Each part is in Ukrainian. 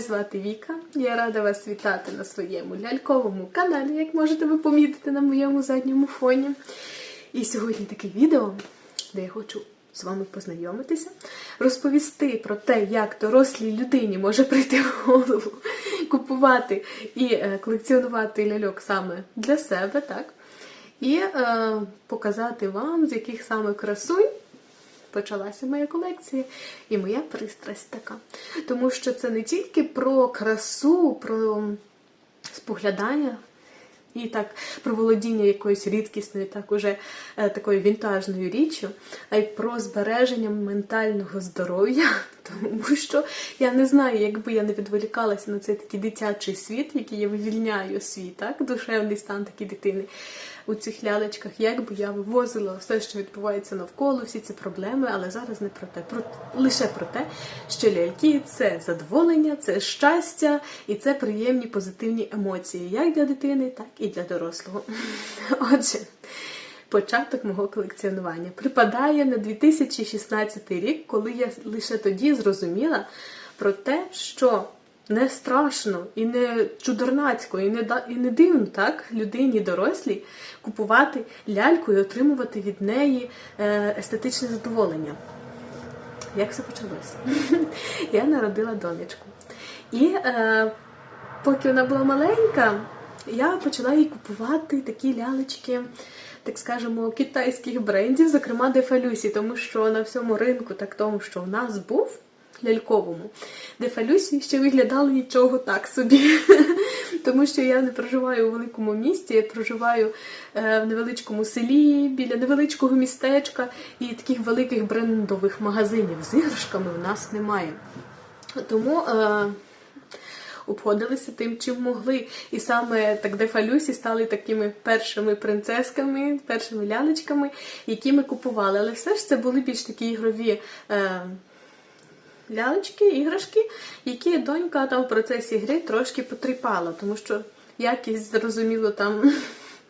Мене звати Віка. Я рада вас вітати на своєму ляльковому каналі, як можете ви помітити на моєму задньому фоні. І сьогодні таке відео, де я хочу з вами познайомитися, розповісти про те, як дорослій людині може прийти в голову купувати і е, колекціонувати ляльок саме для себе, так? І е, показати вам, з яких саме красунь почалася моя колекція і моя пристрасть така. Тому що це не тільки про красу, про споглядання і так про володіння якоюсь рідкісною, так уже е, такою вінтажною річчю, а й про збереження ментального здоров'я. Тому що я не знаю, якби я не відволікалася на цей такий дитячий світ, який я вивільняю свій, так, душевний стан такої дитини у цих лялечках, як би я вивозила все, що відбувається навколо, всі ці проблеми, але зараз не про те, про лише про те, що ляльки це задоволення, це щастя і це приємні позитивні емоції, як для дитини, так і для дорослого. Отже. Початок мого колекціонування припадає на 2016 рік, коли я лише тоді зрозуміла про те, що не страшно і не чудернацько, і не і не дивно так людині дорослій купувати ляльку і отримувати від неї е, естетичне задоволення. Як все почалося? Я народила донечку. І е, поки вона була маленька, я почала їй купувати такі лялечки, так скажемо, китайських брендів, зокрема Дефалюсі, тому що на всьому ринку, так тому, що в нас був ляльковому, Дефалюсі ще виглядали нічого так собі. Тому що я не проживаю у великому місті, я проживаю е, в невеличкому селі, біля невеличкого містечка, і таких великих брендових магазинів з іграшками в нас немає. Тому е, обходилися тим, чим могли. І саме так Дефалюсі стали такими першими принцесками, першими лялечками, які ми купували. Але все ж це були більш такі ігрові. Е, лялечки, іграшки, які донька там в процесі гри трошки потріпала, тому що якість, зрозуміло, там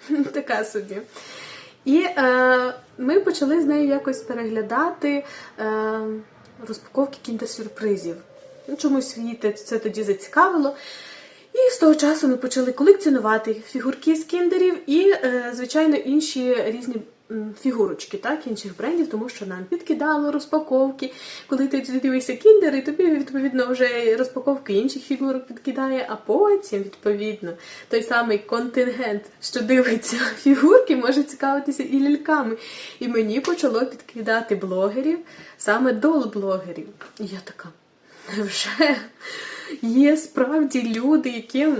така собі. І е, ми почали з нею якось переглядати е, розпаковки кіндер-сюрпризів. Ну, Чомусь її це тоді зацікавило. І з того часу ми почали колекціонувати фігурки з кіндерів і, е, звичайно, інші різні фігурочки, так, інших брендів, тому що нам підкидало розпаковки. Коли ти дивишся кіндер, і тобі відповідно вже розпаковки інших фігурок підкидає, а потім, відповідно, той самий контингент, що дивиться фігурки, може цікавитися і ляльками. І мені почало підкидати блогерів, саме дол-блогерів. І я така. Невже є справді люди, яким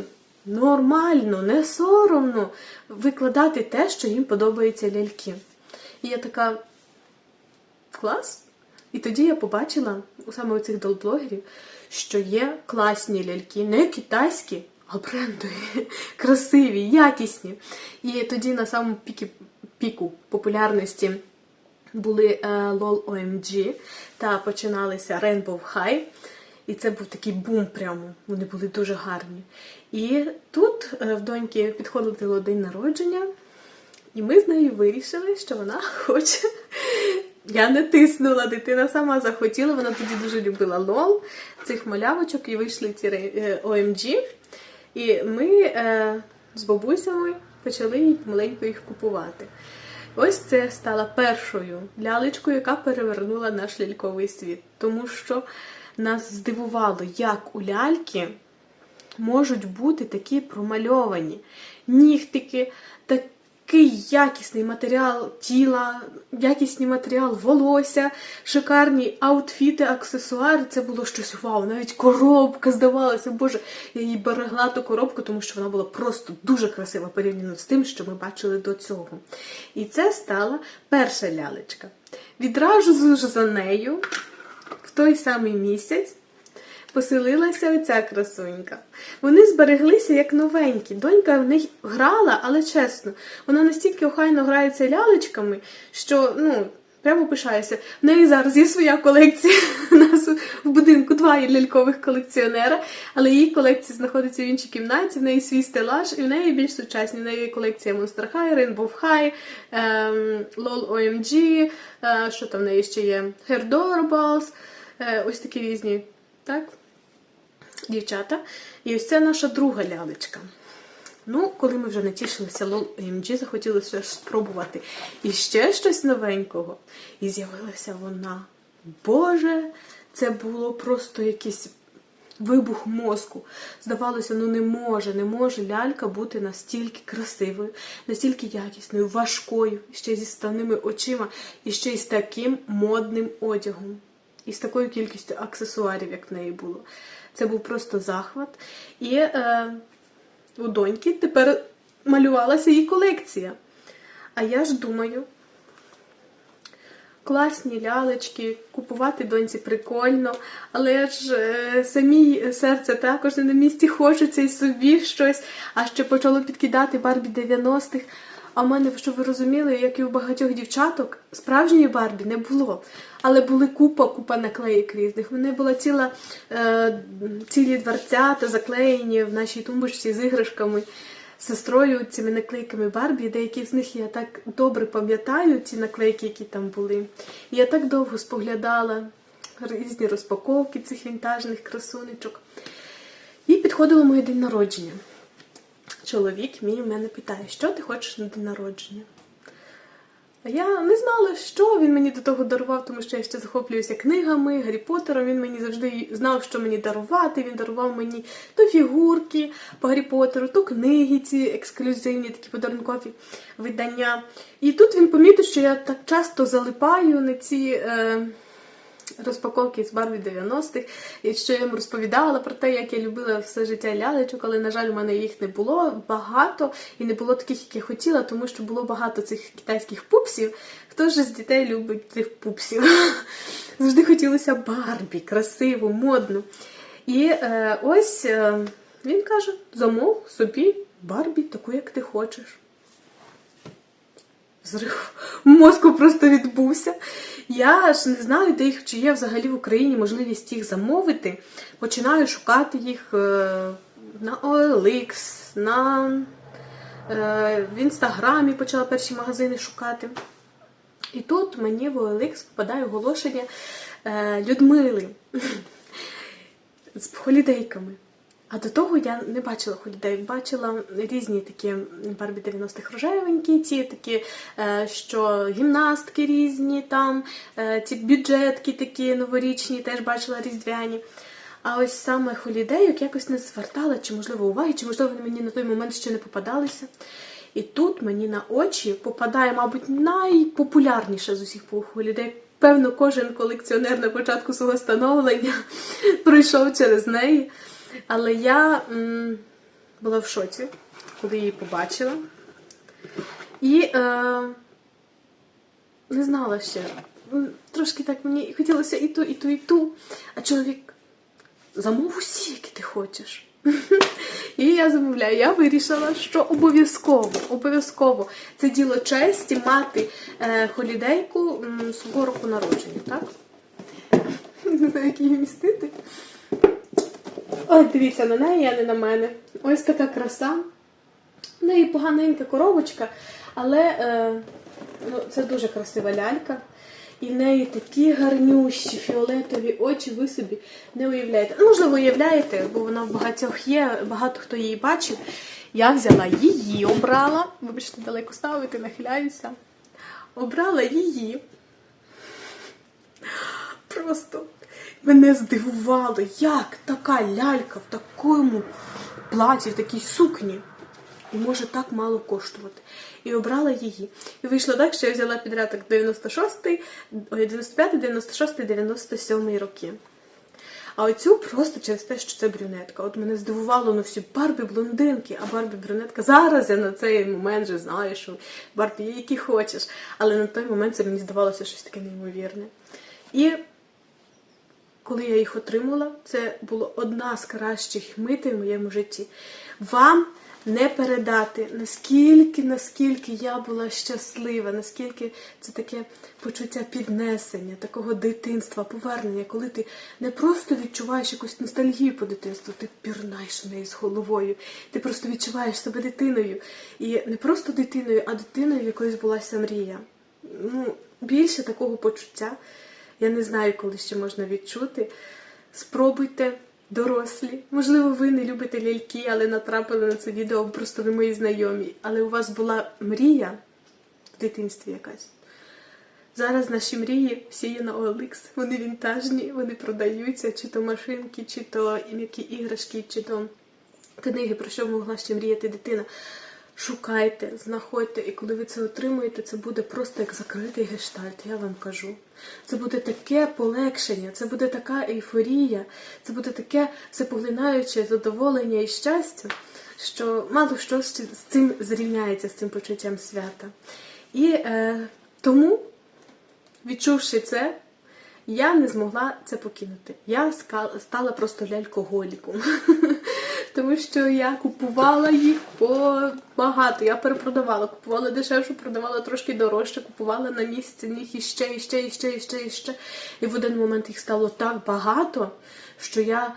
нормально, не соромно викладати те, що їм подобаються ляльки. І я така клас. І тоді я побачила у саме у цих долблогерів, що є класні ляльки, не китайські, а брендові, красиві, якісні. І тоді на самому пікі, піку популярності були е, LOL OMG та починалися Rainbow High. І це був такий бум прямо. Вони були дуже гарні. І тут е, в доньки підходило день народження, і ми з нею вирішили, що вона хоче. Я не тиснула, дитина сама захотіла. Вона тоді дуже любила лол, цих малявочок, і вийшли ті е, OMG. І ми е, з бабусями почали їй помаленьку їх купувати. Ось це стала першою лялечкою, яка перевернула наш ляльковий світ. Тому що нас здивувало, як у ляльки можуть бути такі промальовані нігтики, такий якісний матеріал тіла, якісний матеріал волосся, шикарні аутфіти, аксесуари. Це було щось вау. Навіть коробка здавалася. Боже, я її берегла ту коробку, тому що вона була просто дуже красива порівняно з тим, що ми бачили до цього. І це стала перша лялечка. Відразу за нею той самий місяць поселилася оця красунька. Вони збереглися як новенькі. Донька в них грала, але чесно, вона настільки охайно грається лялечками, що ну. Прямо пишаюся. В неї зараз є своя колекція. У нас в будинку два лялькових колекціонера, але її колекція знаходиться в іншій кімнаті, в неї свій стелаж, і в неї більш сучасні. В неї колекція Monster High, Rainbow High, ем, LOL OMG, е, що там в неї ще є? Hair е, ось такі різні, так? дівчата. І ось це наша друга лялечка. Ну, коли ми вже натішилися лол AMG, захотілося ж спробувати іще щось новенького. І з'явилася вона. Боже, це було просто якийсь вибух мозку. Здавалося, ну не може, не може лялька бути настільки красивою, настільки якісною, важкою, ще зі станими очима, і ще й з таким модним одягом. І з такою кількістю аксесуарів, як в неї було. Це був просто захват. І е, у доньки тепер малювалася її колекція. А я ж думаю, класні лялечки, купувати доньці прикольно, але ж е, самій серце також не на місці хочеться і собі щось, а ще почало підкидати Барбі 90-х. А в мене, щоб ви розуміли, як і у багатьох дівчаток, справжньої Барбі не було. Але були купа, купа наклеїк різних. У мене була ціла е, цілі дверцята заклеєні в нашій тумбочці з іграшками, сестрою цими наклейками Барбі. Деякі з них я так добре пам'ятаю, ці наклейки, які там були. Я так довго споглядала різні розпаковки цих вінтажних красунечок. І підходило моє день народження. Чоловік мій в мене питає, що ти хочеш на день народження? Я не знала, що він мені до того дарував, тому що я ще захоплююся книгами, Гаррі Поттером. Він мені завжди знав, що мені дарувати. Він дарував мені то фігурки по Гаррі Поттеру, то книги, ці ексклюзивні, такі подарункові видання. І тут він помітив, що я так часто залипаю на ці. Е, розпаковки з Барбі 90-х, і що я йому розповідала про те, як я любила все життя лялечок, але, на жаль, у мене їх не було багато і не було таких, як я хотіла, тому що було багато цих китайських пупсів. Хто ж з дітей любить цих пупсів? Завжди хотілося Барбі, красиву, модну. І е, ось е, він каже: замов собі Барбі, таку, як ти хочеш. Зрив мозку просто відбувся. Я ж не знаю, де їх чи є взагалі в Україні можливість їх замовити. Починаю шукати їх е, на OLX, на, е, в інстаграмі почала перші магазини шукати. І тут мені в OLX попадає оголошення е, Людмили з холідейками. А до того я не бачила холідей, бачила різні такі Барбі 90-х рожевенькі, ті такі, е, що гімнастки різні, там, е, ці бюджетки такі новорічні, теж бачила різдвяні. А ось саме холідейок якось не звертала, чи, можливо, уваги, чи, можливо, вони мені на той момент ще не попадалися. І тут мені на очі попадає, мабуть, найпопулярніше з усіх холідей. Певно, кожен колекціонер на початку свого становлення пройшов через неї. Але я м, була в шоці, коли її побачила. І е, не знала ще. Трошки так мені хотілося і ту, і ту, і ту. А чоловік замов усі, які ти хочеш. І я замовляю, я вирішила, що обов'язково, обов'язково це діло честі мати е, холідейку свого року народження, так? Не знаю, як її містити. Ой, дивіться на неї, а не на мене. Ось така краса. В неї поганенька коробочка, але е, ну, це дуже красива лялька. І в неї такі гарнющі фіолетові очі, ви собі не уявляєте. Ну, можливо, уявляєте, бо вона в багатьох є, багато хто її бачив. Я взяла її, обрала. Вибачте, далеко ставити, нахиляюся. Обрала її. Просто мене здивувало, як така лялька в такому платі, в такій сукні. І може так мало коштувати. І обрала її. І вийшло так, що я взяла підрядок 96-й, ой, 95-й, 96-й, 97-й роки. А оцю просто через те, що це брюнетка. От мене здивувало, ну всі Барбі блондинки, а Барбі брюнетка. Зараз я на цей момент вже знаю, що Барбі є, які хочеш. Але на той момент це мені здавалося щось таке неймовірне. І коли я їх отримала, це було одна з кращих митей в моєму житті. Вам не передати, наскільки, наскільки я була щаслива, наскільки це таке почуття піднесення, такого дитинства, повернення, коли ти не просто відчуваєш якусь ностальгію по дитинству, ти пірнаєш в неї з головою. Ти просто відчуваєш себе дитиною. І не просто дитиною, а дитиною, в якої збулася мрія. Ну, більше такого почуття. Я не знаю, коли ще можна відчути. Спробуйте дорослі. Можливо, ви не любите ляльки, але натрапили на це відео, просто ви мої знайомі. Але у вас була мрія в дитинстві якась. Зараз наші мрії всі є на OLX. Вони вінтажні, вони продаються, чи то машинки, чи то м'які іграшки, чи то книги, про що могла ще мріяти дитина. Шукайте, знаходьте, і коли ви це отримуєте, це буде просто як закритий гештальт, я вам кажу. Це буде таке полегшення, це буде така ейфорія, це буде таке всепоглинаюче задоволення і щастя, що мало що з цим зрівняється, з цим почуттям свята. І е, тому відчувши це, я не змогла це покинути. Я стала просто лялькоголіком. Тому що я купувала їх по багато. Я перепродавала, купувала дешевше, продавала трошки дорожче, купувала на місці них іще, іще, іще, іще, іще. І в один момент їх стало так багато, що я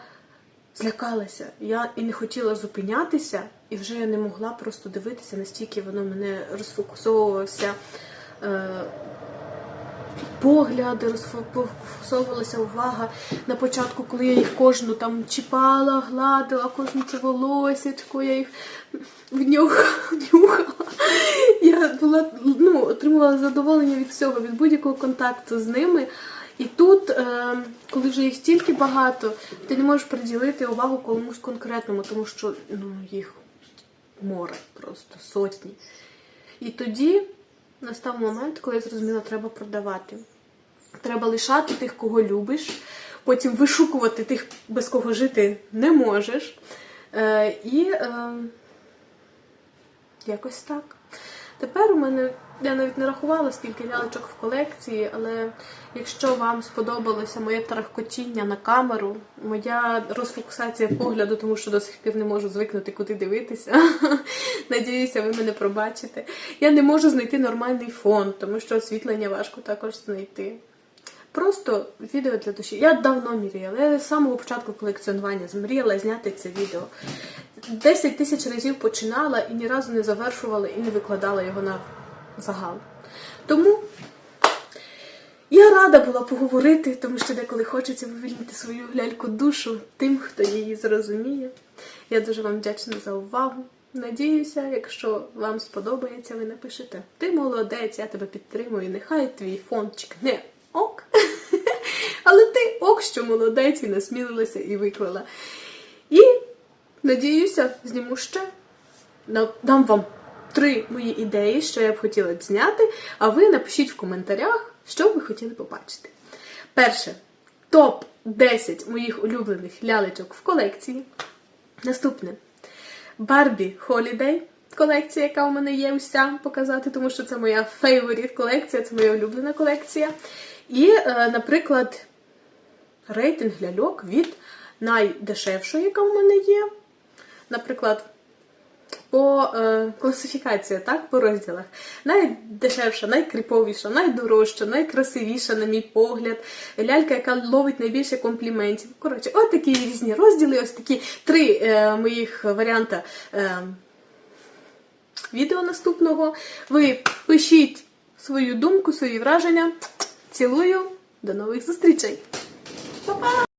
злякалася. Я і не хотіла зупинятися, і вже я не могла просто дивитися, настільки воно мене розфокусовувався. Погляди, розфокусовувалася увага на початку, коли я їх кожну там чіпала, гладила, кожну це волосячко, я їх нюхала. Я була, ну, отримувала задоволення від всього, від будь-якого контакту з ними. І тут, е, коли вже їх стільки багато, ти не можеш приділити увагу комусь конкретному, тому що ну, їх море просто сотні. І тоді настав момент, коли я зрозуміла, треба продавати. Треба лишати тих, кого любиш, потім вишукувати тих, без кого жити не можеш. Е, і е, якось так. Тепер у мене, я навіть не рахувала, скільки лялечок в колекції, але якщо вам сподобалося моє тарахкотіння на камеру, моя розфокусація погляду, тому що до сих пір не можу звикнути, куди дивитися. Надіюся, ви мене пробачите. Я не можу знайти нормальний фон, тому що освітлення важко також знайти. Просто відео для душі. Я давно мріяла. Я з самого початку колекціонування змріяла зняти це відео. 10 тисяч разів починала і ні разу не завершувала і не викладала його на загал. Тому я рада була поговорити, тому що деколи хочеться вивільнити свою ляльку душу тим, хто її зрозуміє. Я дуже вам вдячна за увагу. Надіюся, якщо вам сподобається, ви напишете. Ти молодець, я тебе підтримую. Нехай твій фончик не ок. Але ти ок, що молодець і насмілилася і виклала. І надіюся, зніму ще. Дам вам три мої ідеї, що я б хотіла зняти, а ви напишіть в коментарях, що ви хотіли побачити. Перше, топ 10 моїх улюблених лялечок в колекції. Наступне Барбі Holiday колекція, яка у мене є уся показати, тому що це моя фейворіт колекція, це моя улюблена колекція. І, е, наприклад, рейтинг ляльок від найдешевшої, яка у мене є. Наприклад, по е, класифікації, так, по розділах. Найдешевша, найкриповіша, найдорожча, найкрасивіша, на мій погляд. Лялька, яка ловить найбільше компліментів. Коротше, от такі різні розділи, ось такі три е, моїх варіанта е, відео наступного. Ви пишіть свою думку, свої враження. Цілую, до нових зустрічей! Па-па!